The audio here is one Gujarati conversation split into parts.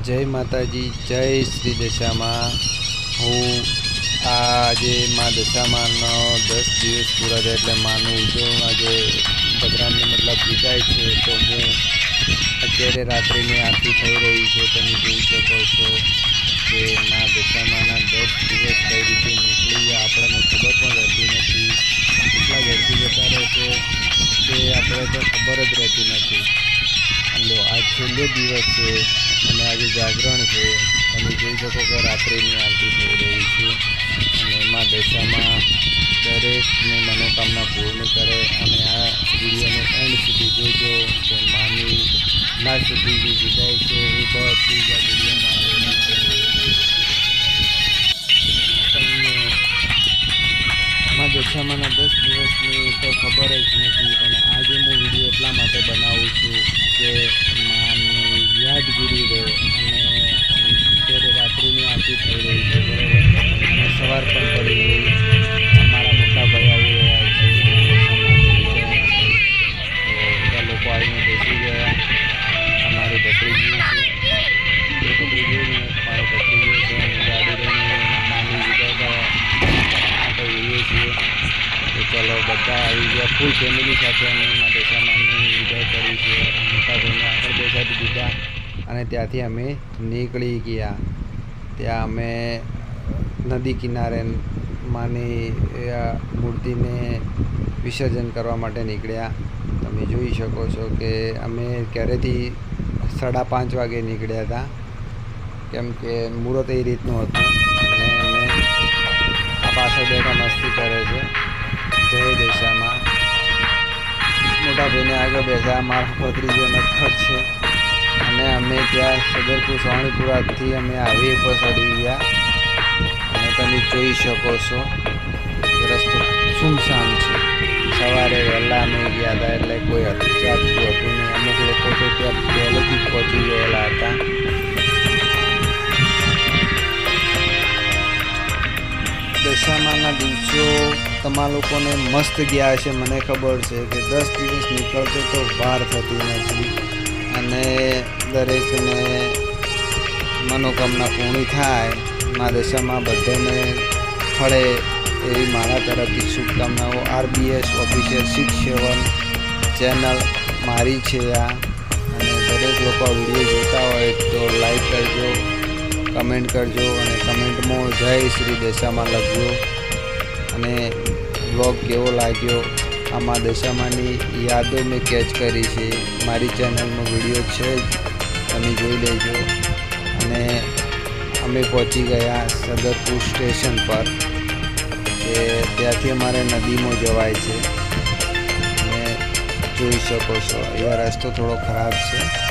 જય માતાજી, જય શ્રી દશામાં. હું આજે મા દશામાનો દસ દિવસ પૂરા થયા એટલે માનું ઉજવણ આજે પ્રોગ્રામને મતલબ વિદાય છે, તો હું અત્યારે રાત્રિની આરતી થઈ રહી છે, તમે જોઈ શકો છો કે મા દશામાના દસ દિવસ કઈ રીતે નીકળી આપણને ખબર પણ રહેતી નથી. કેટલા ઝડપી જતા રહે છે, તે આપણે તો ખબર જ રહેતી નથી. અને આજ છેલ્લો દિવસ છે અને આજે જાગરણ છે. તમે જોઈ શકો કે રાત્રિની આરતી થઈ રહી છે અને એમાં દશામાં દરેકને મનોકામના પૂર્ણ કરે અને આ વિડીયોને એન્ડ સુધી જોજો. કે માની ના સુધી જે વિદાય છે, એ બધી જ આવેલી તમને મા દશામાના દસ દિવસની તો ખબર જ નથી, પણ આજે હું વીડિયો એટલા માટે બનાવું છું કે માની યાદગીરી રહે અને અત્યારે રાત્રિની આરતી થઈ રહી છે. બધા ફૂલ ફેમિલી સાથે અમે એમાં દશામાની વિદાય કરી છે. મોટાભાઈને આગળ બેસાડી દીધા અને ત્યાંથી અમે નીકળી ગયા. ત્યાં અમે નદી કિનારે માની મૂર્તિને વિસર્જન કરવા માટે નીકળ્યા. તમે જોઈ શકો છો કે અમે ક્યારેથી સાડા પાંચ વાગે નીકળ્યા હતા. કેમ કે મુહૂર્ત એ રીતનું હતું. અને અમે આ પાછળ બેઠા મસ્તી કરે છે. જય દેશામાં મોટા ભાઈને આગળ બેઠા મારા ભત્રીજો નટખટ છે. અને અમે ત્યાં સદરપુર, સોણીપુરાથી અમે હાઈવે ઉપર ચડી ગયા. અને તમે જોઈ શકો છો રસ્તો સુમસામ છે. સવારે વહેલા અમે ગયા હતા એટલે કોઈ જાગતું હતું નહીં. અમુક લોકો તો ત્યાં પહેલેથી પહોંચી ગયેલા હતા. તમારા લોકોને મસ્ત ગયા હશે, મને ખબર છે કે દસ દિવસ નીકળતો તો વાર થતી નથી. અને દરેકને મનોકામના પૂર્ણ થાય મા દશામાં બધાને ફળે એવી મારા તરફથી શુભકામનાઓ. RBS official six seven channel મારી છે આ. અને દરેક લોકો વીડિયો જોતા હોય તો લાઈક કરજો, કમેન્ટ કરજો અને કમેન્ટમાં જય શ્રી દેશામાં લખજો. અને બ્લોગ કેવો લાગ્યો, આમાં દશામાની યાદો મેં કેચ કરી છે. મારી ચેનલમાં વીડિયો છે જ, તમે જોઈ લેજો. અને અમે પહોંચી ગયા સદરપુર સ્ટેશન પર, કે ત્યાંથી અમારે નદીમાં જવાય છે. અને જોઈ શકો છો એવા રસ્તો થોડો ખરાબ છે.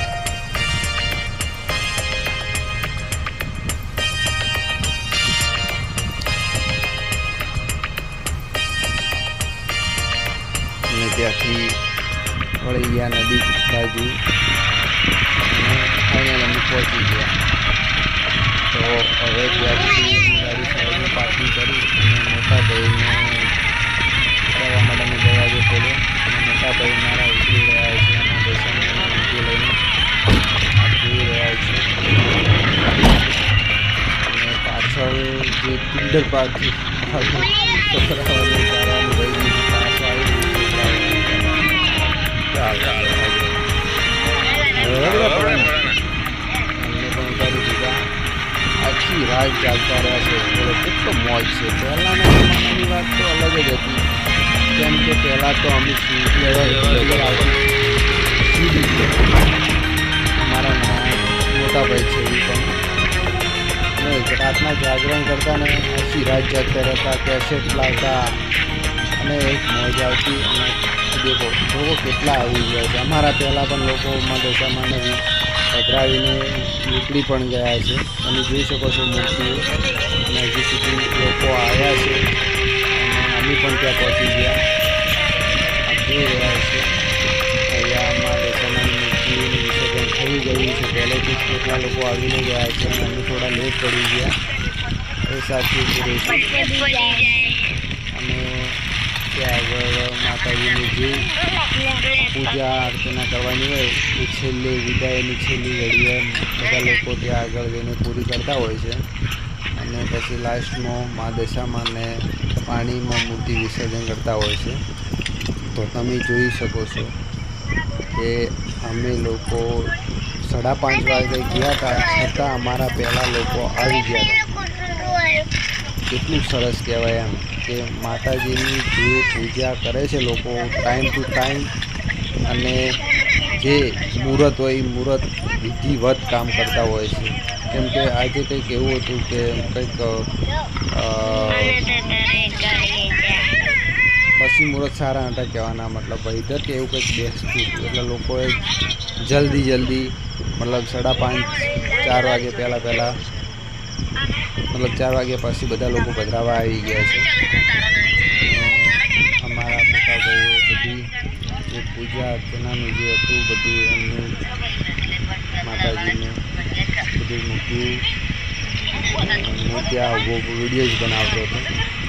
ગયા નદી બાજુ ફાઇનલ અમે પહોંચી ગયા તો હવે ત્યાંથી ગાડી સાઈડમાં પાર્કિંગ કરી અને મોટા ભાઈને ઉતારવા માટે અમે દરવાજો ખોલ્યો અને મોટા ભાઈ મારા ઉતરી રહ્યા છે દર્શન લઈને આ રહ્યા છે અને પાછળ જે કિન્ડર પાર્ક છે ચાલતા રહ્યા છે. બોલો કેટલો મોજ છે. પહેલાંના જમાનાની વાત તો અલગ જ હતી. કેમ કે પહેલાં તો અમે મારા મોટા ભાઈ છે એ પણ. અને રાતના જાગરણ કરતા ને આખી રાત જાગતા રહેતા કેસેટ લાવતા. અને એક મોજ આવતી. અને દેખો લોકો કેટલા આવી ગયા છે. અમારા પહેલાં પણ લોકો લોકોમાં દશામાને પધરાવીને નીકળી પણ ગયા છે. તમે જોઈ શકો છો મૂર્તિઓ. અને હજી સુધી લોકો આવ્યા છે. અમે પણ ત્યાં પહોંચી ગયા. જોઈ રહ્યા છે. અહીંયા અમારે દશામાની મૂર્તિઓનું વિસર્જન થઈ ગયું છે. પહેલેથી જ કેટલા લોકો આવીને ગયા છે. અને અમે થોડા લેટ પડી ગયા. એ સાચું ત્યાં આગળ માતાજીની જે પૂજા અર્ચના કરવાની હોય એ છેલ્લી વિદાયની છેલ્લી ઘડીએ બધા લોકો ત્યાં આગળ જઈને પૂરી કરતા હોય છે. અને પછી લાસ્ટમાં મા દશામાંને પાણીમાં મૂર્તિ વિસર્જન કરતા હોય છે. તો તમે જોઈ શકો છો કે અમે લોકો સાડા પાંચ વાગે ગયા હતા, છતાં અમારા પહેલાં લોકો આવી ગયા હતા. કેટલું સરસ કહેવાય એમ. કે માતાજીની જે પૂજા કરે છે લોકો ટાઈમ ટુ ટાઈમ અને જે મુહૂર્ત હોય એ મુહૂર્ત વિધિવત કામ કરતા હોય છે. કેમ કે આજે કંઈક એવું હતું કે કંઈક પછી મુહૂર્ત સારા હતા કહેવાના મતલબ વૈધર કે એવું કંઈક બેસતું હતું. એટલે લોકોએ જલ્દી જલ્દી મતલબ સાડા પાંચ, ચાર વાગે પહેલાં પહેલાં મતલબ ચાર વાગ્યા પછી બધા લોકો પધરાવા આવી ગયા છે. અમારા મોટાભાઈઓ બધી જે પૂજા અર્ચનાનું જે હતું, બધું એમનું માતાજીનું બધું મૂક્યું. હું ત્યાં ઊભો વીડિયો જ બનાવતો હતો.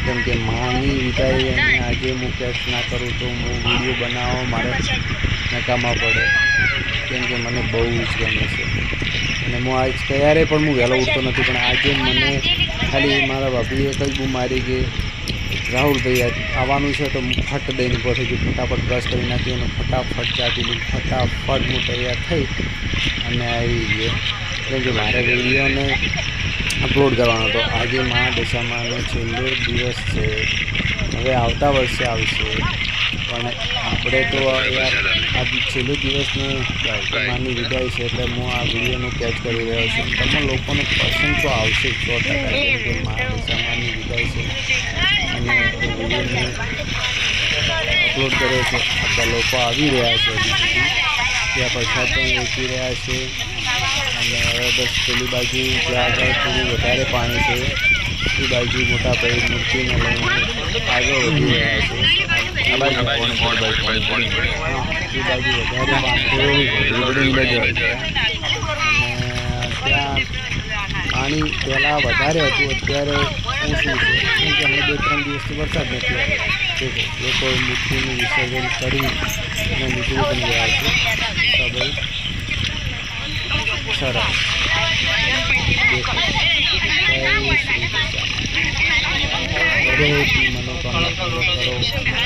કેમ કે માની વિદાય અને આજે હું કેશ ના કરું તો હું વીડિયો બનાવવા મારે નકામા પડે. કેમ કે મને બહુ જ ગમે છે. અને હું આજ તૈયારે પણ હું વહેલો ઉઠતો નથી, પણ આજે મને ખાલી મારા ભાભીએ કહ્યું મારી કે રાહુલભાઈ આવવાનું છે તો ફટ દઈને ઊભો થઈ ગયો ફટાફટ બ્રશ કરી નાખી અને ફટાફટ ચાટી લીધી. ફટાફટ હું તૈયાર થઈ અને આવી ગયો. કેમ કે મારે વિડીયોને અપલોડ કરવાનો હતો. આજે મા દશામાનો છેલ્લો દિવસ છે. હવે આવતા વર્ષે આવશે. પણ આપણે તો આ છેલ્લો દિવસની માની વિદાય છે એટલે હું આ વિડીયોનો કેચ કરી રહ્યો છું. તમે લોકોને પસંદ તો આવશે સો ટકા કે મા દશામાની વિદાય છે. અને વિડીયોને અપલોડ કર્યો છે. આટલા લોકો આવી રહ્યા છે હજી સુધી. ત્યાં પ્રસાદ પણ વેચી રહ્યા છે. અને હવે બસ પેલી બાજુ જ્યાં આગળ થોડું વધારે પાણી છે. એ બાજુ મોટા ભાઈ મૂર્તિને લઈને આગળ વધી રહ્યા છે. પાણી પહેલાં વધારે હતું અત્યારે ઓછું છે કે અમે બે ત્રણ દિવસથી વરસાદ નથી આવ્યો લોકો મૂર્તિનું વિસર્જન કરી અને નીકળી પણ ગયા છે તો ભાઈ સરસ દરેકની મનોકામના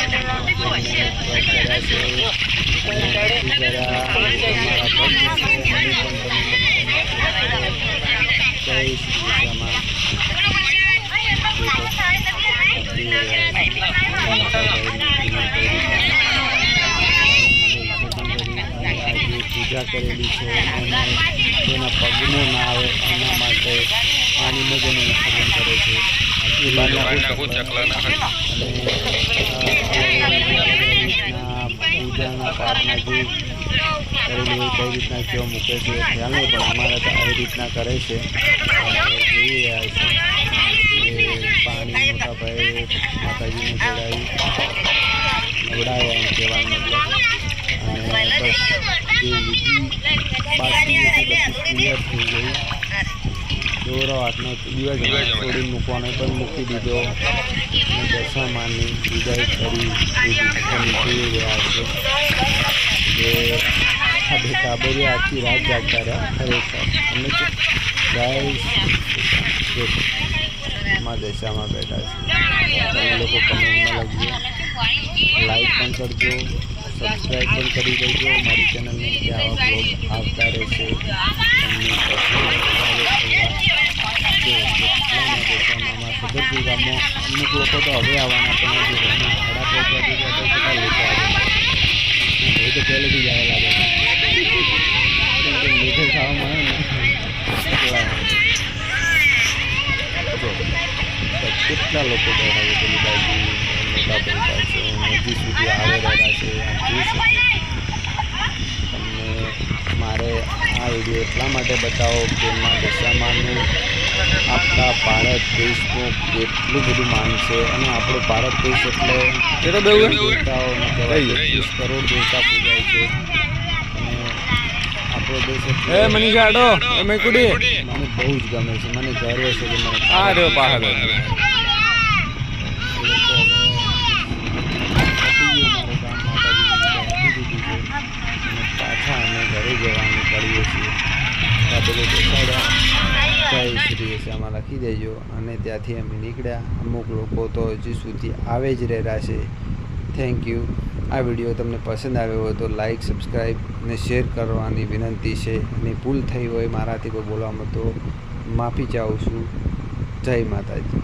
પૂજા કરેલી છે અને તેના પગનો ના આવે એના માટે પાણીમાં જ એને કરે છે પૂજાના પાઠના જે કરેલી હોય કઈ રીતના કેવો મૂકે છે ખ્યાલ નહીં પણ અમારે તો આવી રીતના કરે છે જોઈ રહ્યા છે પાણી મોટા ભાઈ માતાજીને ચડાવી નવડાવ્યા એમ કહેવાનો મતલબ અને બસ જે વિધિ બાકી હતી બધી ક્લિયર થઈ ગઈ દોરો હાથનો દિવસ છોડી મૂકવાનો પણ મૂકી દીધો. અને દશામાની વિદાય કરી મૂકી નીકળી રહ્યા છે કે આ બે કાબરિયા આખી રાત જાગતા રહ્યા. ખરેખર અમે તો જય શ્રી કૃષ્ણ. માં દશામાં બેઠા છે તમે લોકો કમેન્ટમાં લખજો. લાઈક પણ કરજો. સબસ્ક્રાઈબ પણ કરી દેજો. મારી ચેનલને આવા બ્લોગ આવતા રહેશે. તમને સદરપુર ગામમાં અમુક લોકો તો હવે આવવાના પણ હજી ઘરમાં સાડા પાંચ વાગે ગયા તો કેટલા આવે પહેલેથી જ આવે છે ને કેટલા લોકો બેઠા છે પેલી બાજુ સુધી આવે રહ્યા છે જોઈ તમને મારે આ વીડિયો એટલા માટે બતાવો કે એમાં દશામાનું આપણા ભારત દેશનું કેટલું બધું માન છે અને આપણો ભારત દેશ એટલે એ કહેવાય કરોડ દેવતા પૂજાય છે આપણો દેશ એટલે એ મને બહુ જ ગમે છે મને ગર્વ છે મને આ રહ્યો બહાર પાછા અમે ઘરે જવાનું કરીએ છીએ શ્રી શ્યામાં લખી દેજો. અને ત્યાંથી અમે નીકળ્યા. અમુક લોકો તો હજી સુધી આવે જ રહેલા છે. થેન્ક યુ આ વીડિયો તમને પસંદ આવ્યો હોય તો લાઈક સબસ્ક્રાઈબ અને શેર કરવાની વિનંતી છે. અને ભૂલ થઈ હોય મારાથી કોઈ બોલવામાં તો માફી ચાહું છું. જય માતાજી.